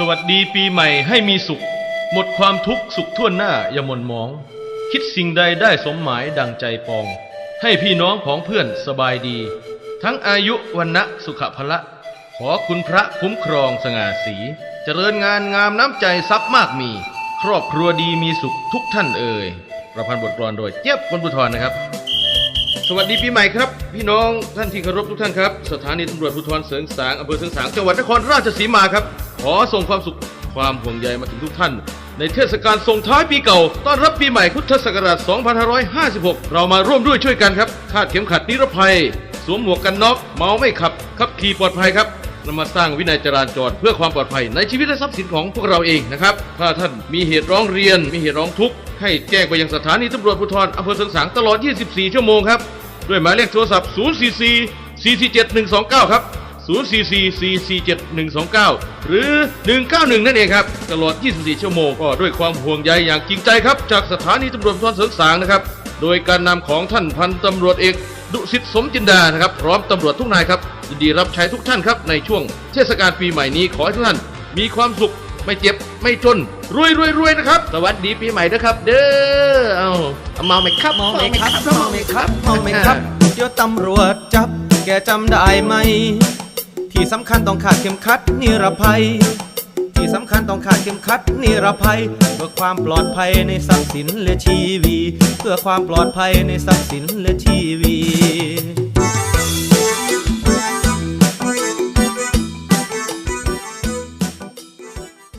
สวัสดีปีใหม่ให้มีสุข หมดความทุกข์สุขทั่วหน้าอย่าหม่นมอง คิดสิ่งใดได้สมหมายดังใจปอง ให้พี่น้องของเพื่อนสบายดี ทั้งอายุวันนะสุขภละขอคุณพระคุ้มครองสง่าสี เจริญงานงามน้ำใจทรัพย์มากมี ครอบครัวดีมีสุขทุกท่านเอ่ยประพันธ์บทกลอนโดยเจี๊ยบคนบุทรนะครับ สวัสดีปีใหม่ครับ พี่น้องท่านที่เคารพทุกท่านครับ สถานีตำรวจภูธรเสริงสางอำเภอเสริงสางจังหวัดนครราชสีมาครับ ขอส่งความสุขความห่วงใยมาถึงทุกท่าน ในเทศกาลส่งท้ายปีเก่า ต้อนรับปีใหม่พุทธศักราช 2556 เรามาร่วมด้วยช่วยกันครับคาดเข็มขัดนิรภัย สวมหมวกกันน็อกเมาไม่ขับขับขี่ปลอดภัยครับนำมาสร้างวินัยจราจรเพื่อความปลอดภัยในชีวิตและทรัพย์สินของพวกเราเองนะครับ ถ้าท่านมีเหตุร้องเรียน มีเหตุร้องทุกข์ ให้แจ้งไปยังสถานีตำรวจภูธรอำเภอเสริงสางตลอด 24 ชั่วโมงครับด้วยหมายเลขโทรศัพท์ 044 447 129 ครับ 044 447 129 หรือ 191 นั่นเองครับ ตลอด 24 ชั่วโมงก็ด้วยความห่วงใยอย่างจริงใจครับ จากสถานีตำรวจภูธรเสริงสางนะครับ โดยการนำของท่านพันตำรวจเอกดุสิตสมจินดานะครับ พร้อมตำรวจทุกนายครับยินดีรับใช้ทุกท่านครับในช่วงเทศกาลปีใหม่นี้ขอให้ทุกท่านมีความสุข ไม่เจ็บไม่จนรวยรวยรวยนะครับ สวัสดีปีใหม่นะครับ เด้อเอาเอาเมาไหมครับมองไหมครับมองไหมครับมองไหมครับเดี๋ยวตำรวจจับ แกจำได้ไหม ที่สำคัญต้องขาดเข็มขัดนิรภัย ที่สำคัญต้องขาดเข็มขัดนิรภัย เพื่อความปลอดภัยในทรัพย์สินและชีวี เพื่อความปลอดภัยในทรัพย์สินและชีวี